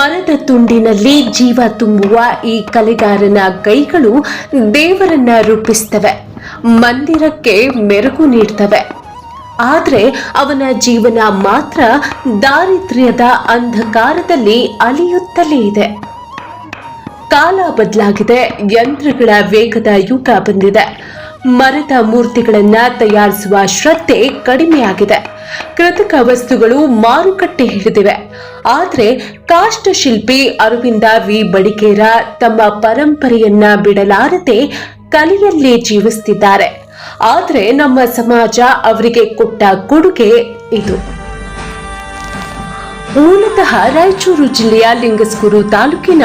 ಮರದ ತುಂಡಿನಲ್ಲಿ ಜೀವ ತುಂಬುವ ಈ ಕಲೆಗಾರನ ಕೈಗಳು ದೇವರನ್ನ ರೂಪಿಸ್ತವೆ. ಮಂದಿರಕ್ಕೆ ಮೆರುಗು ನೀಡ್ತವೆ. ಆದರೆ ಅವನ ಜೀವನ ಮಾತ್ರ ದಾರಿದ್ರ್ಯದ ಅಂಧಕಾರದಲ್ಲಿ ಅಲಿಯುತ್ತಲೇ ಇದೆ. ಕಾಲ ಬದಲಾಗಿದೆ, ಯಂತ್ರಗಳ ವೇಗದ ಯುಗ ಬಂದಿದೆ. ಮರದ ಮೂರ್ತಿಗಳನ್ನ ತಯಾರಿಸುವ ಶ್ರದ್ಧೆ ಕಡಿಮೆಯಾಗಿದೆ. ಕೃತಕ ವಸ್ತುಗಳು ಮಾರುಕಟ್ಟೆ ಹಿಡಿದಿವೆ. ಆದರೆ ಕಾಷ್ಟಶಿಲ್ಪಿ ಅರವಿಂದ ವಿ. ಬಡಿಕೇರ ತಮ್ಮ ಪರಂಪರೆಯನ್ನ ಬಿಡಲಾರದೆ ಕಲೆಯಲ್ಲೇ ಜೀವಿಸ್ತಿದ್ದಾರೆ. ಆದರೆ ನಮ್ಮ ಸಮಾಜ ಅವರಿಗೆ ಕೊಟ್ಟ ಕೊಡುಗೆ ಇದು. ಮೂಲತಃ ರಾಯಚೂರು ಜಿಲ್ಲೆಯ ಲಿಂಗಸ್ಕೂರು ತಾಲೂಕಿನ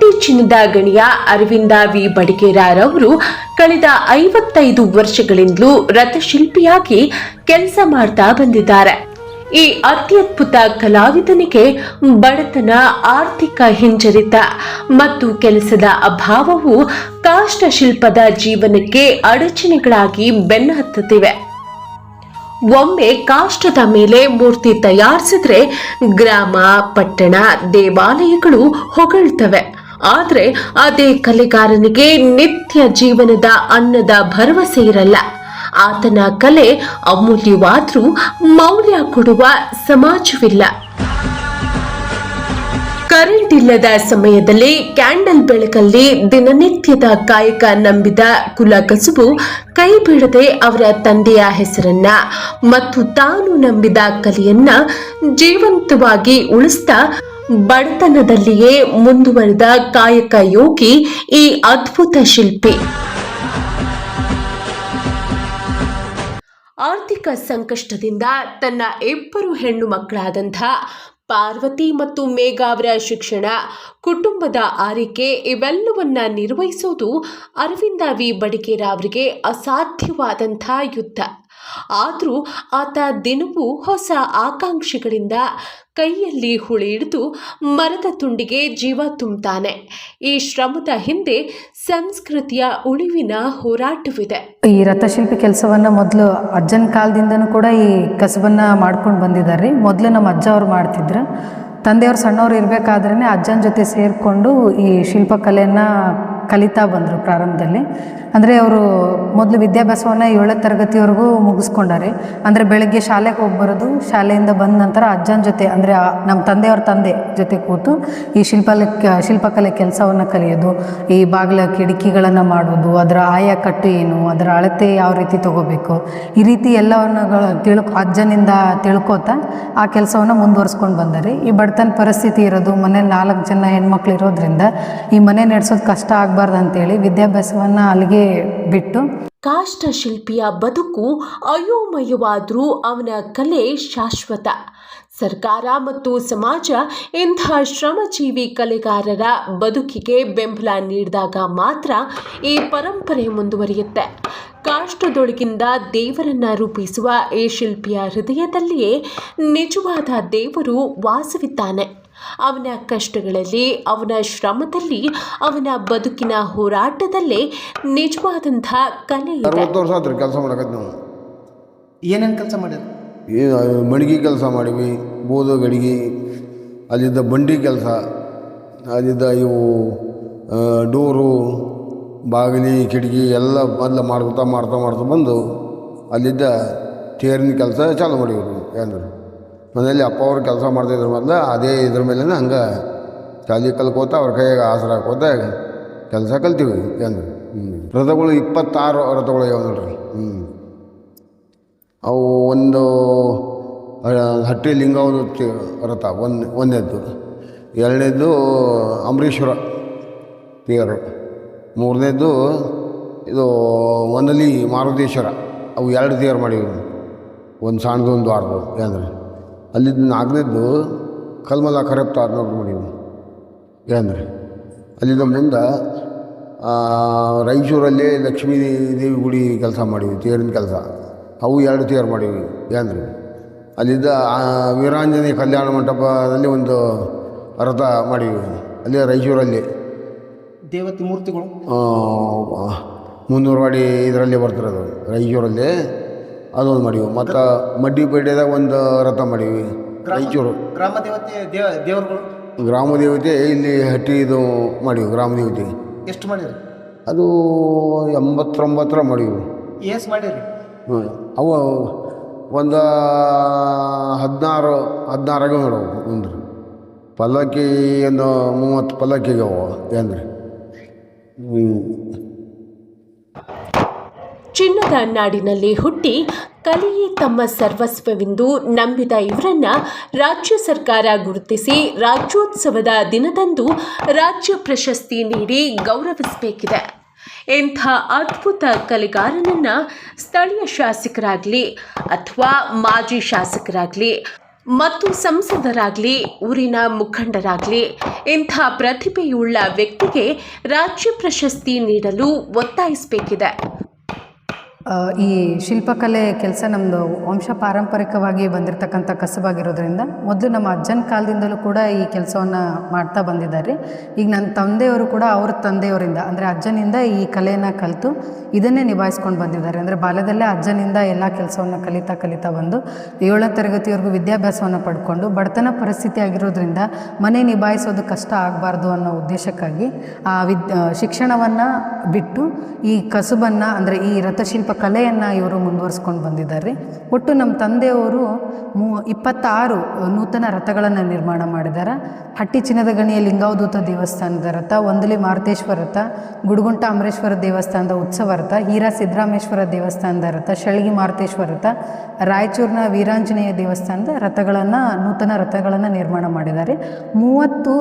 ಹಟ್ಟಿ ಚಿನ್ನದ ಗಣಿಯ ಅರವಿಂದ ವಿ. ಬಡಿಗೇರರವರು ಕಳೆದ ಐವತ್ತೈದು ವರ್ಷಗಳಿಂದಲೂ ರಥಶಿಲ್ಪಿಯಾಗಿ ಕೆಲಸ ಮಾಡ್ತಾ ಬಂದಿದ್ದಾರೆ. ಈ ಅತ್ಯದ್ಭುತ ಕಲಾವಿದನಿಗೆ ಬಡತನ, ಆರ್ಥಿಕ ಹಿಂಜರಿತ ಮತ್ತು ಕೆಲಸದ ಅಭಾವವು ಕಾಷ್ಟಶಿಲ್ಪದ ಜೀವನಕ್ಕೆ ಅಡಚಣೆಗಳಾಗಿ ಬೆನ್ನಹತ್ತುತ್ತಿವೆ. ಒಮ್ಮೆ ಕಾಷ್ಟದ ಮೇಲೆ ಮೂರ್ತಿ ತಯಾರಿಸಿದ್ರೆ ಗ್ರಾಮ, ಪಟ್ಟಣ, ದೇವಾಲಯಗಳು ಹೊಗಳ್ತವೆ. ಆದ್ರೆ ಅದೇ ಕಲೆಗಾರನಿಗೆ ನಿತ್ಯ ಜೀವನದ ಅನ್ನದ ಭರವಸೆ ಇರಲ್ಲ. ಆತನ ಕಲೆ ಅಮೂಲ್ಯವಾದ್ರೂ ಮೌಲ್ಯ ಕೊಡುವ ಸಮಾಜವಿಲ್ಲ. ಕರೆಂಟ್ ಇಲ್ಲದ ಸಮಯದಲ್ಲಿ ಕ್ಯಾಂಡಲ್ ಬೆಳಕಲ್ಲಿ ದಿನನಿತ್ಯದ ಕಾಯಕ ನಂಬಿದ ಕುಲ ಕಸುಬು ಕೈ ಬಿಡದೆ ಅವರ ತಂದೆಯ ಹೆಸರನ್ನ ಮತ್ತು ತಾನು ನಂಬಿದ ಕಲೆಯನ್ನ ಜೀವಂತವಾಗಿ ಉಳಿಸ್ತಾ ಬಡತನದಲ್ಲಿಯೇ ಮುಂದುವರೆದ ಕಾಯಕ ಯೋಗಿ ಈ ಅದ್ಭುತ ಶಿಲ್ಪಿ. ಆರ್ಥಿಕ ಸಂಕಷ್ಟದಿಂದ ತನ್ನ ಇಬ್ಬರು ಹೆಣ್ಣು ಮಕ್ಕಳಾದಂಥ ಪಾರ್ವತಿ ಮತ್ತು ಮೇಘ ಅವರ ಶಿಕ್ಷಣ, ಕುಟುಂಬದ ಆರೈಕೆ ಇವೆಲ್ಲವನ್ನ ನಿರ್ವಹಿಸೋದು ಅರವಿಂದ ವಿ. ಬಡಿಗೇರ ಅವರಿಗೆ ಅಸಾಧ್ಯವಾದಂಥ ಯುದ್ಧ. ಆದರೂ ಆತ ದಿನವೂ ಹೊಸ ಆಕಾಂಕ್ಷೆಗಳಿಂದ ಕೈಯಲ್ಲಿ ಹುಳಿ ಹಿಡಿದು ಮರದ ತುಂಡಿಗೆ ಜೀವ ತುಂಬುತ್ತಾನೆ ಈ ಶ್ರಮದ ಹಿಂದೆ ಸಂಸ್ಕೃತಿಯ ಉಳಿವಿನ ಹೋರಾಟವಿದೆ. ಈ ರಥಶಿಲ್ಪಿ ಕೆಲಸವನ್ನು ಮೊದಲು ಅಜ್ಜನ ಕಾಲದಿಂದನೂ ಕೂಡ ಈ ಕಸಬನ್ನು ಮಾಡ್ಕೊಂಡು ಬಂದಿದ್ದಾರೆ ಮೊದಲು ನಮ್ಮ ಅಜ್ಜ ಅವ್ರು ಮಾಡ್ತಿದ್ರು. ತಂದೆಯವ್ರು ಸಣ್ಣವ್ರು ಇರಬೇಕಾದ್ರೇ ಅಜ್ಜನ ಜೊತೆ ಸೇರಿಕೊಂಡು ಈ ಶಿಲ್ಪಕಲೆಯನ್ನು ಕಲಿತಾ ಬಂದರು ಪ್ರಾರಂಭದಲ್ಲಿ. ಅಂದರೆ ಅವರು ಮೊದಲು ವಿದ್ಯಾಭ್ಯಾಸವನ್ನು ಏಳನೇ ತರಗತಿವರೆಗೂ ಮುಗಿಸ್ಕೊಂಡಾರೆ. ಅಂದರೆ ಬೆಳಗ್ಗೆ ಶಾಲೆಗೆ ಹೋಗಿ ಬರೋದು, ಶಾಲೆಯಿಂದ ಬಂದ ನಂತರ ಅಜ್ಜನ ಜೊತೆ, ಅಂದರೆ ನಮ್ಮ ತಂದೆಯವ್ರ ತಂದೆ ಜೊತೆ ಕೂತು ಈ ಶಿಲ್ಪಲೆ, ಶಿಲ್ಪಕಲೆ ಕೆಲಸವನ್ನು ಕಲಿಯೋದು, ಈ ಬಾಗಿಲ ಕಿಟಕಿಗಳನ್ನು ಮಾಡೋದು, ಅದರ ಆಯ ಕಟ್ಟು ಏನು, ಅದರ ಅಳತೆ ಯಾವ ರೀತಿ ತಗೋಬೇಕು, ಈ ರೀತಿ ಎಲ್ಲವನ್ನು ತಿಳ್ಕೊ, ಅಜ್ಜನಿಂದ ತಿಳ್ಕೊತಾ ಆ ಕೆಲಸವನ್ನು ಮುಂದುವರ್ಸ್ಕೊಂಡು ಬಂದರೆ. ಈ ಬಡತನ ಪರಿಸ್ಥಿತಿ ಇರೋದು, ಮನೇಲಿ ನಾಲ್ಕು ಜನ ಹೆಣ್ಮಕ್ಳು ಇರೋದ್ರಿಂದ ಈ ಮನೆ ನಡೆಸೋದು ಕಷ್ಟ ಆಗಬಾರ್ದು. ಅಂತೇಳಿ ವಿದ್ಯಾಭ್ಯಾಸವನ್ನು ಅಲ್ಲಿಗೆ ಬಿಟ್ಟು ಕಾಷ್ಟ ಶಿಲ್ಪಿಯ ಬದುಕು ಅಯೋಮಯವಾದರೂ ಅವನ ಕಲೆ ಶಾಶ್ವತ. ಸರ್ಕಾರ ಮತ್ತು ಸಮಾಜ ಇಂಥ ಶ್ರಮಜೀವಿ ಕಲೆಗಾರರ ಬದುಕಿಗೆ ಬೆಂಬಲ ನೀಡಿದಾಗ ಮಾತ್ರ ಈ ಪರಂಪರೆ ಮುಂದುವರಿಯುತ್ತೆ. ಕಾಷ್ಟದೊಳಗಿಂದ ದೇವರನ್ನ ರೂಪಿಸುವ ಈ ಶಿಲ್ಪಿಯ ಹೃದಯದಲ್ಲಿಯೇ ನಿಜವಾದ ದೇವರು ವಾಸವಿದ್ದಾನೆ. ಅವನ ಕಷ್ಟಗಳಲ್ಲಿ ಅವನ ಶ್ರಮದಲ್ಲಿ ಅವನ ಬದುಕಿನ ಹೋರಾಟದಲ್ಲೇ ನಿಜವಾದಂಥ ಕಲೆ ಇದೆ. ಅರವತ್ತು ವರ್ಷ ಆತ್ರಿ ಕೆಲಸ ಮಾಡಕತ್ ನಾವು. ಏನೇನು ಕೆಲಸ ಮಾಡ್ಯಾರ? ಏನು ಮಣಗಿ ಕೆಲಸ ಮಾಡಿವಿ ಬೋದು ಗಡಿಗೆ ಅಲ್ಲಿದ್ದ ಬಂಡಿ ಕೆಲಸ ಅಲ್ಲಿದ್ದ ಇವು ಆ, ಡೋರು ಬಾಗಿಲಿ ಕಿಟಕಿ ಎಲ್ಲ ಮೊದಲು ಮಾಡ್ಕೊತಾ ಮಾಡ್ತಾ ಮಾಡ್ತಾ ಬಂದು ಅಲ್ಲಿದ್ದ ತೇರಿನ ಕೆಲಸ ಚಾಲು ಮಾಡಿವ್ರು ಏನ್ರಿ ಮನೆಯಲ್ಲಿ ಅಪ್ಪ ಅವ್ರು ಕೆಲಸ ಮಾಡ್ತಿದ್ರು ಮೊದಲು ಅದೇ ಇದ್ರ ಮೇಲೆ ಹಂಗೆ ಶಾಲೆ ಕಲ್ಕೋತ ಅವ್ರ ಕೈಯಾಗ ಆಸರ ಹಾಕೋತ ಕೆಲಸ ಕಲ್ತೀವಿ ಏನು ರಥಗಳು ಇಪ್ಪತ್ತಾರು ರಥಗಳು ಇವೆ ನೋಡ್ರಿ. ಹ್ಞೂ ಅವು ಒಂದು ಹಟ್ಟಿ ಲಿಂಗವನ ರಥ ಒಂದು ಒಂದನೇದ್ದು ಎರಡನೇದ್ದು ಅಂಬರೀಶ್ವರ ತೇರು. ಮೂರನೇದ್ದು ಇದು ಒಂದಲಿ ಮಾರುತೇಶ್ವರ. ಅವು ಎರಡು ತೇರು ಮಾಡಿವಿ ಒಂದು ಸಣ್ಣದು ಒಂದು ದೊಡ್ಡದು ಏನಂದ್ರೆ ಅಲ್ಲಿದ್ದು ನಾಲ್ಕನೇದ್ದು ಕಲ್ಮಲ ಕರೆಪ್ತ ನೋಡ್ರಿ ಮಾಡಿವಿ ಏನಂದ್ರೆ ಅಲ್ಲಿಂದ ಮುಂದೆ ರಾಯಚೂರಲ್ಲಿ ಲಕ್ಷ್ಮೀ ದೇವಿ ಗುಡಿ ಕೆಲಸ ಮಾಡಿವಿ ತೇರಿನ ಕೆಲಸ. ಅವು ಎರಡು ತೇರು ಮಾಡೀವಿ ಏನಂದ್ರೆ ಅಲ್ಲಿದ್ದ ಆ, ವೀರಾಂಜನೇಯ ಕಲ್ಯಾಣ ಮಂಟಪದಲ್ಲಿ ಒಂದು ರಥ ಮಾಡೀವಿ ಅಲ್ಲಿ ರಾಯಚೂರಲ್ಲಿ. ದೇವತೆ ಮೂರ್ತಿಗಳು? ಮುನ್ನೂರವಾಡಿ ಇದರಲ್ಲಿ ಬರ್ತಿರೋದು. ರಾಯಚೂರಲ್ಲಿ ಅದೊಂದು ಮಾಡೀವಿ. ಮತ್ತು ಮಡ್ಡಿ ಪೇಟೆದಾಗ ಒಂದು ರಥ ಮಾಡೀವಿ. ರಾಯಚೂರು. ಗ್ರಾಮ ದೇವತೆ ದೇವ ದೇವರುಗಳು? ಗ್ರಾಮ ದೇವತೆ ಇಲ್ಲಿ ಹಟ್ಟಿ ಇದು ಮಾಡೀವಿ ಗ್ರಾಮ ದೇವತೆ ಎಷ್ಟು ಮಾಡಿರಿ? ಅದು ಎಂಬತ್ತೊಂಬತ್ತರ ಮಾಡೀವಿ. ಏಸ್ ಮಾಡಿರಿ. ಹ್ಞೂ ಅವು ಒಂದು ಹದಿನಾರು ಹದಿನಾರಾಗ ನೋಡವು ಅಂದ್ರೆ. ಪಲ್ಲಕ್ಕಿ ಒಂದು ಮೂವತ್ತು ಪಲ್ಲಕ್ಕಿಗೆ ಅವು ಅಂದ್ರೆ. ಹ್ಞೂ ಚಿನ್ನದ ನಾಡಿನಲ್ಲಿ ಹುಟ್ಟಿ ಕಲೆಯೇ ತಮ್ಮ ಸರ್ವಸ್ವವೆಂದು ನಂಬಿದ ಇವರನ್ನ ರಾಜ್ಯ ಸರ್ಕಾರ ಗುರುತಿಸಿ ರಾಜ್ಯೋತ್ಸವದ ದಿನದಂದು ರಾಜ್ಯ ಪ್ರಶಸ್ತಿ ನೀಡಿ ಗೌರವಿಸಬೇಕಿದೆ. ಇಂಥ ಅದ್ಭುತ ಕಲೆಗಾರನನ್ನ ಸ್ಥಳೀಯ ಶಾಸಕರಾಗಲಿ ಅಥವಾ ಮಾಜಿ ಶಾಸಕರಾಗಲಿ ಮತ್ತು ಸಂಸದರಾಗಲಿ, ಊರಿನ ಮುಖಂಡರಾಗಲಿ ಇಂಥ ಪ್ರತಿಭೆಯುಳ್ಳ ವ್ಯಕ್ತಿಗೆ ರಾಜ್ಯ ಪ್ರಶಸ್ತಿ ನೀಡಲು ಒತ್ತಾಯಿಸಬೇಕಿದೆ. ಈ ಶಿಲ್ಪಕಲೆ ಕೆಲಸ ನಮ್ಮದು ವಂಶ ಪಾರಂಪರಿಕವಾಗಿ ಬಂದಿರತಕ್ಕಂಥ ಕಸಬಾಗಿರೋದ್ರಿಂದ ಮೊದಲು ನಮ್ಮ ಅಜ್ಜನ ಕಾಲದಿಂದಲೂ ಕೂಡ ಈ ಕೆಲಸವನ್ನು ಮಾಡ್ತಾ ಬಂದಿದ್ದಾರೆ. ಈಗ ನನ್ನ ತಂದೆಯವರು ಕೂಡ ಅವ್ರ ತಂದೆಯವರಿಂದ, ಅಂದರೆ ಅಜ್ಜನಿಂದ ಈ ಕಲೆಯನ್ನು ಕಲಿತು ಇದನ್ನೇ ನಿಭಾಯಿಸ್ಕೊಂಡು ಬಂದಿದ್ದಾರೆ. ಅಂದರೆ ಬಾಲ್ಯದಲ್ಲೇ ಅಜ್ಜನಿಂದ ಎಲ್ಲ ಕೆಲಸವನ್ನು ಕಲಿತಾ ಕಲಿತಾ ಬಂದು ಏಳನೇ ತರಗತಿವರೆಗೂ ವಿದ್ಯಾಭ್ಯಾಸವನ್ನು ಪಡ್ಕೊಂಡು ಬಡತನ ಪರಿಸ್ಥಿತಿ ಆಗಿರೋದ್ರಿಂದ ಮನೆ ನಿಭಾಯಿಸೋದು ಕಷ್ಟ ಆಗಬಾರ್ದು ಅನ್ನೋ ಉದ್ದೇಶಕ್ಕಾಗಿ ಆ ವಿದ್ ಶಿಕ್ಷಣವನ್ನು ಬಿಟ್ಟು ಈ ಕಸುಬನ್ನು, ಅಂದರೆ ಈ ರಥಶಿಲ್ಪ ಕಲೆಯನ್ನು ಇವರು ಮುಂದುವರಿಸ್ಕೊಂಡು ಬಂದಿದ್ದಾರೆ. ಒಟ್ಟು ನಮ್ಮ ತಂದೆಯವರು ಮೂ ಇಪ್ಪತ್ತಾರು ನೂತನ ರಥಗಳನ್ನು ನಿರ್ಮಾಣ ಮಾಡಿದ್ದಾರೆ ಹಟ್ಟಿ ಚಿನ್ನದ ಗಣಿಯ ಲಿಂಗಾವಧೂತ ದೇವಸ್ಥಾನದ ರಥ, ಒಂದಲಿ ಮಾರುತೇಶ್ವರ ರಥ, ಗುಡುಗುಂಟ ಅಮರೇಶ್ವರ ದೇವಸ್ಥಾನದ ಉತ್ಸವ ರಥ, ಹೀರಾ ಸಿದ್ದರಾಮೇಶ್ವರ ದೇವಸ್ಥಾನದ ರಥ, ಶಳಗಿ ಮಾರುತೇಶ್ವರ ರಥ, ರಾಯಚೂರಿನ ವೀರಾಂಜನೇಯ ದೇವಸ್ಥಾನದ ರಥಗಳನ್ನು, ನೂತನ ರಥಗಳನ್ನು ನಿರ್ಮಾಣ ಮಾಡಿದ್ದಾರೆ. ಮೂವತ್ತು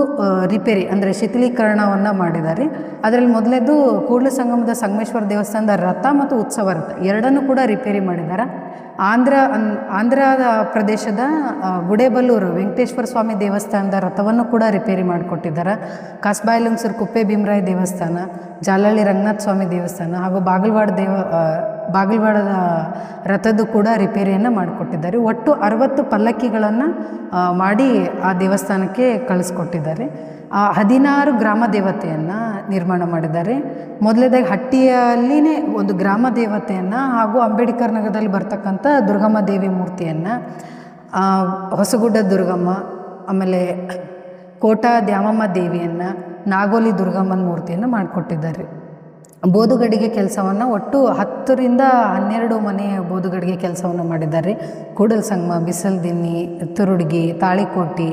ರಿಪೇರಿ ಅಂದರೆ ಶಿಥಿಲೀಕರಣವನ್ನು ಮಾಡಿದ್ದಾರೆ. ಅದರಲ್ಲಿ ಮೊದಲೇದು ಕೂಡಲ ಸಂಗಮದ ಸಂಗಮೇಶ್ವರ ದೇವಸ್ಥಾನದ ರಥ ಮತ್ತು ಉತ್ಸವ ರಥ ಎರಡನ್ನೂ ಕೂಡ ರಿಪೇರಿ ಮಾಡಿದ್ದಾರೆ ಆಂಧ್ರ ಆಂಧ್ರ ಪ್ರದೇಶದ ಗುಡೇಬಲ್ಲೂರು, ವೆಂಕಟೇಶ್ವರ ಸ್ವಾಮಿ ದೇವಸ್ಥಾನದ ರಥವನ್ನು ಕೂಡ ರಿಪೇರಿ ಮಾಡಿಕೊಟ್ಟಿದ್ದಾರೆ ಕಾಸ್ಬಾಯ್ಲಂಗ್ಸರ್ ಕುಪ್ಪೆ ಭೀಮರಾಯ ದೇವಸ್ಥಾನ ಜಾಲಹಳ್ಳಿ ರಂಗನಾಥ ಸ್ವಾಮಿ ದೇವಸ್ಥಾನ ಹಾಗೂ ಬಾಗಲವಾಡ ದೇವ ಬಾಗಲ್ವಾಡದ ರಥದ್ದು ಕೂಡ ರಿಪೇರಿಯನ್ನು ಮಾಡಿಕೊಟ್ಟಿದ್ದಾರೆ. ಒಟ್ಟು ಅರವತ್ತು ಪಲ್ಲಕ್ಕಿಗಳನ್ನು ಮಾಡಿ ಆ ದೇವಸ್ಥಾನಕ್ಕೆ ಕಳಿಸ್ಕೊಟ್ಟಿದ್ದಾರೆ. ಹದಿನಾರು ಗ್ರಾಮ ದೇವತೆಯನ್ನು ನಿರ್ಮಾಣ ಮಾಡಿದ್ದಾರೆ. ಮೊದಲನೇದಾಗಿ ಹಟ್ಟಿಯಲ್ಲಿನೇ ಒಂದು ಗ್ರಾಮ ದೇವತೆಯನ್ನು ಹಾಗೂ ಅಂಬೇಡ್ಕರ್ ನಗರದಲ್ಲಿ ಬರ್ತಕ್ಕಂಥ ದುರ್ಗಮ್ಮ ದೇವಿ ಮೂರ್ತಿಯನ್ನು ಹೊಸಗುಡ್ಡ ದುರ್ಗಮ್ಮ, ಆಮೇಲೆ ಕೋಟಾ ದ್ಯಾಮಮ್ಮ ದೇವಿಯನ್ನು, ನಾಗೋಲಿ ದುರ್ಗಮ್ಮನ ಮೂರ್ತಿಯನ್ನು ಮಾಡಿಕೊಟ್ಟಿದ್ದಾರೆ. ಬೋದುಗಡಿಗೆ ಕೆಲಸವನ್ನು ಒಟ್ಟು ಹತ್ತರಿಂದ ಹನ್ನೆರಡು ಮನೆ ಬೋದುಗಡಿಗೆ ಕೆಲಸವನ್ನು ಮಾಡಿದ್ದಾರೆ. ಕೂಡಲ ಸಂಗಮ ಬಿಸಲ್ದಿನ್ನಿ ತುರುಡ್ಗಿ, ತಾಳಿಕೋಟಿ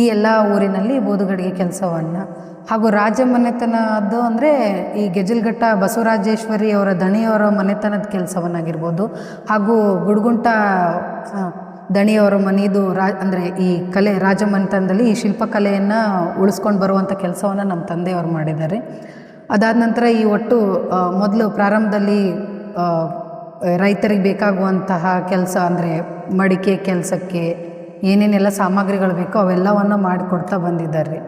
ಈ ಎಲ್ಲ ಊರಿನಲ್ಲಿ ಬೋದುಗಡಿಗೆ ಕೆಲಸವನ್ನು ಹಾಗೂ ರಾಜ ಮನೆತನದ್ದು ಅಂದರೆ ಈ ಗೆಜಲ್ಘಟ್ಟ ಬಸವರಾಜೇಶ್ವರಿ ಅವರ ದಣಿಯವರ ಮನೆತನದ ಕೆಲಸವನ್ನಾಗಿರ್ಬೋದು. ಹಾಗೂ ಗುಡ್ಗುಂಟ ದಣಿಯವರ ಮನೆಯದು ರಾ, ಅಂದರೆ ಈ ಕಲೆ ರಾಜ ಮನೆತನದಲ್ಲಿ ಈ ಶಿಲ್ಪಕಲೆಯನ್ನು ಉಳಿಸ್ಕೊಂಡು ಬರುವಂಥ ಕೆಲಸವನ್ನು ನಮ್ಮ ತಂದೆಯವರು ಮಾಡಿದ್ದಾರೆ. ಅದಾದ ನಂತರ ಈ ಒಟ್ಟು ಮೊದಲು ಪ್ರಾರಂಭದಲ್ಲಿ ರೈತರಿಗೆ ಬೇಕಾಗುವಂತಹ ಕೆಲಸ ಅಂದರೆ ಮಡಿಕೆ ಕೆಲಸಕ್ಕೆ ಏನೇನೆಲ್ಲ ಸಾಮಗ್ರಿಗಳು ಬೇಕೋ ಅವೆಲ್ಲವನ್ನು ಮಾಡಿಕೊಡ್ತಾ ಬಂದಿದ್ದಾರೆ.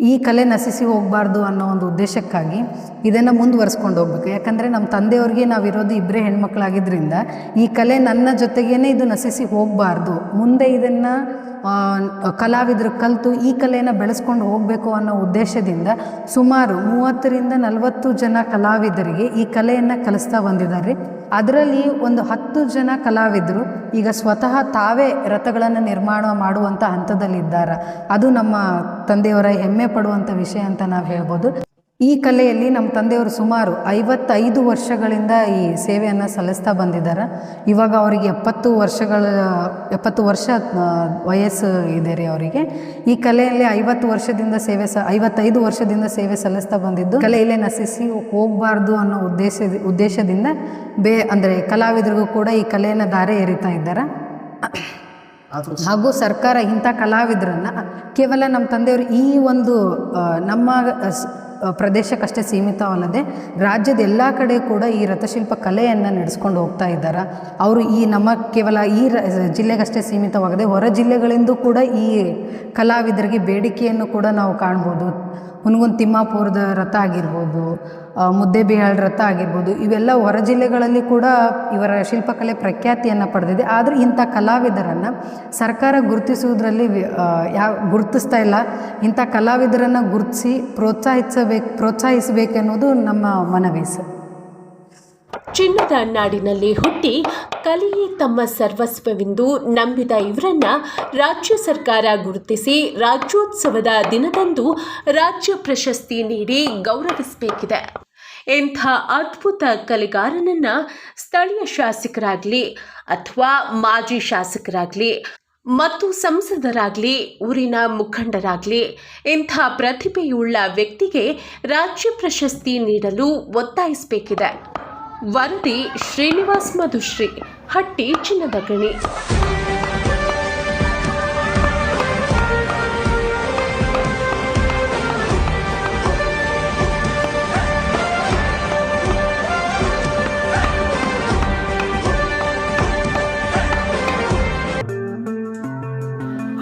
ಈ ಕಲೆ ನಶಿಸಿ ಹೋಗಬಾರ್ದು ಅನ್ನೋ ಒಂದು ಉದ್ದೇಶಕ್ಕಾಗಿ ಇದನ್ನು ಮುಂದುವರಿಸ್ಕೊಂಡು ಹೋಗ್ಬೇಕು. ಯಾಕಂದರೆ ನಮ್ಮ ತಂದೆಯವ್ರಿಗೆ ಇರೋದು ಇಬ್ಬರೇ ಹೆಣ್ಮಕ್ಳಾಗಿದ್ದರಿಂದ ಈ ಕಲೆ ನನ್ನ ಜೊತೆಗೇನೆ ಇದು ನಶಿಸಿ ಹೋಗಬಾರ್ದು. ಮುಂದೆ ಇದನ್ನು ಕಲಾವಿದರು ಕಲಿತು ಈ ಕಲೆಯನ್ನು ಬೆಳೆಸ್ಕೊಂಡು ಹೋಗಬೇಕು ಅನ್ನೋ ಉದ್ದೇಶದಿಂದ ಸುಮಾರು ಮೂವತ್ತರಿಂದ ನಲವತ್ತು ಜನ ಕಲಾವಿದರಿಗೆ ಈ ಕಲೆಯನ್ನು ಕಲಿಸ್ತಾ ಬಂದಿದ್ದಾರೆ. ಅದರಲ್ಲಿ ಒಂದು ಹತ್ತು ಜನ ಕಲಾವಿದರು ಈಗ ಸ್ವತಃ ತಾವೇ ರಥಗಳನ್ನು ನಿರ್ಮಾಣ ಮಾಡುವಂಥ ಹಂತದಲ್ಲಿದ್ದಾರೆ? ಅದು ನಮ್ಮ ತಂದೆಯವರ ಹೆಮ್ಮೆ ಪಡುವಂಥ ವಿಷಯ ಅಂತ ನಾವು ಹೇಳ್ಬೋದು. ಈ ಕಲೆಯಲ್ಲಿ ನಮ್ಮ ತಂದೆಯವರು ಸುಮಾರು ಐವತ್ತೈದು ವರ್ಷಗಳಿಂದ ಈ ಸೇವೆಯನ್ನು ಸಲ್ಲಿಸ್ತಾ ಬಂದಿದ್ದಾರೆ. ಇವಾಗ ಅವರಿಗೆ ಎಪ್ಪತ್ತು ವರ್ಷಗಳ, ಎಪ್ಪತ್ತು ವರ್ಷ ವಯಸ್ಸು ಇದೆ ರೀ ಅವರಿಗೆ. ಈ ಕಲೆಯಲ್ಲಿ ಐವತ್ತು ವರ್ಷದಿಂದ ಸೇವೆ ಸ, ಐವತ್ತೈದು ವರ್ಷದಿಂದ ಸೇವೆ ಸಲ್ಲಿಸ್ತಾ ಬಂದಿದ್ದು, ಕಲೆಯಲ್ಲೇ ನಶಿಸಿ ಹೋಗಬಾರ್ದು ಅನ್ನೋ ಉದ್ದೇಶ ಉದ್ದೇಶದಿಂದ ಬೇ, ಅಂದರೆ ಕಲಾವಿದರಿಗೂ ಕೂಡ ಈ ಕಲೆಯನ್ನು ದಾರೆ ಎರಿತಾ ಇದ್ದಾರೆ. ಹಾಗೂ ಸರ್ಕಾರ ಇಂಥ ಕಲಾವಿದರನ್ನು ಕೇವಲ ನಮ್ಮ ತಂದೆಯವರು ಈ ಒಂದು ನಮ್ಮ ಪ್ರದೇಶಕ್ಕಷ್ಟೇ ಸೀಮಿತವಲ್ಲದೆ ರಾಜ್ಯದ ಎಲ್ಲ ಕಡೆ ಕೂಡ ಈ ರಥಶಿಲ್ಪ ಕಲೆಯನ್ನು ನಡೆಸ್ಕೊಂಡು ಹೋಗ್ತಾ ಇದ್ದಾರೆ. ಅವರು ಈ ನಮ್ಮ ಕೇವಲ ಈ ರ, ಜಿಲ್ಲೆಗಷ್ಟೇ ಸೀಮಿತವಾಗದೆ ಹೊರ ಜಿಲ್ಲೆಗಳಿಂದ ಕೂಡ ಈ ಕಲಾವಿದರಿಗೆ ಬೇಡಿಕೆಯನ್ನು ಕೂಡ ನಾವು ಕಾಣ್ಬೋದು. ಹುನಗುನ್ ತಿಮ್ಮಾಪುರದ ರಥ ಆಗಿರ್ಬೋದು ಮುದ್ದೆಬಿಹಾಳ್ ರಥ ಆಗಿರ್ಬೋದು, ಇವೆಲ್ಲ ಹೊರ ಜಿಲ್ಲೆಗಳಲ್ಲಿ ಕೂಡ ಇವರ ಶಿಲ್ಪಕಲೆ ಪ್ರಖ್ಯಾತಿಯನ್ನು ಪಡೆದಿದೆ. ಆದರೆ ಇಂಥ ಕಲಾವಿದರನ್ನು ಸರ್ಕಾರ ಗುರುತಿಸುವುದರಲ್ಲಿ ಯಾವ, ಗುರುತಿಸ್ತಾ ಇಲ್ಲ. ಇಂಥ ಕಲಾವಿದರನ್ನು ಗುರುತಿಸಿ ಪ್ರೋತ್ಸಾಹಿಸಬೇಕು ಪ್ರೋತ್ಸಾಹಿಸಬೇಕೆನ್ನುವುದು ನಮ್ಮ ಮನವಿ ಚಿನ್ನದ ನಾಡಿನಲ್ಲಿ ಹುಟ್ಟಿ ಕಲೆಯೇ ತಮ್ಮ ಸರ್ವಸ್ವವೆಂದು ನಂಬಿದ ಇವರನ್ನ ರಾಜ್ಯ ಸರ್ಕಾರ ಗುರುತಿಸಿ ರಾಜ್ಯೋತ್ಸವದ ದಿನದಂದು ರಾಜ್ಯ ಪ್ರಶಸ್ತಿ ನೀಡಿ ಗೌರವಿಸಬೇಕಿದೆ. ಇಂಥ ಅದ್ಭುತ ಕಲೆಗಾರನನ್ನ ಸ್ಥಳೀಯ ಶಾಸಕರಾಗಲಿ ಅಥವಾ ಮಾಜಿ ಶಾಸಕರಾಗಲಿ ಮತ್ತು ಸಂಸದರಾಗಲಿ, ಊರಿನ ಮುಖಂಡರಾಗಲಿ ಇಂಥ ಪ್ರತಿಭೆಯುಳ್ಳ ವ್ಯಕ್ತಿಗೆ ರಾಜ್ಯ ಪ್ರಶಸ್ತಿ ನೀಡಲು ಒತ್ತಾಯಿಸಬೇಕಿದೆ. ವರದಿ ಶ್ರೀನಿವಾಸ್ ಮಧುಶ್ರೀ ಹಟ್ಟಿ ಚಿನ್ನದ ಗಣಿ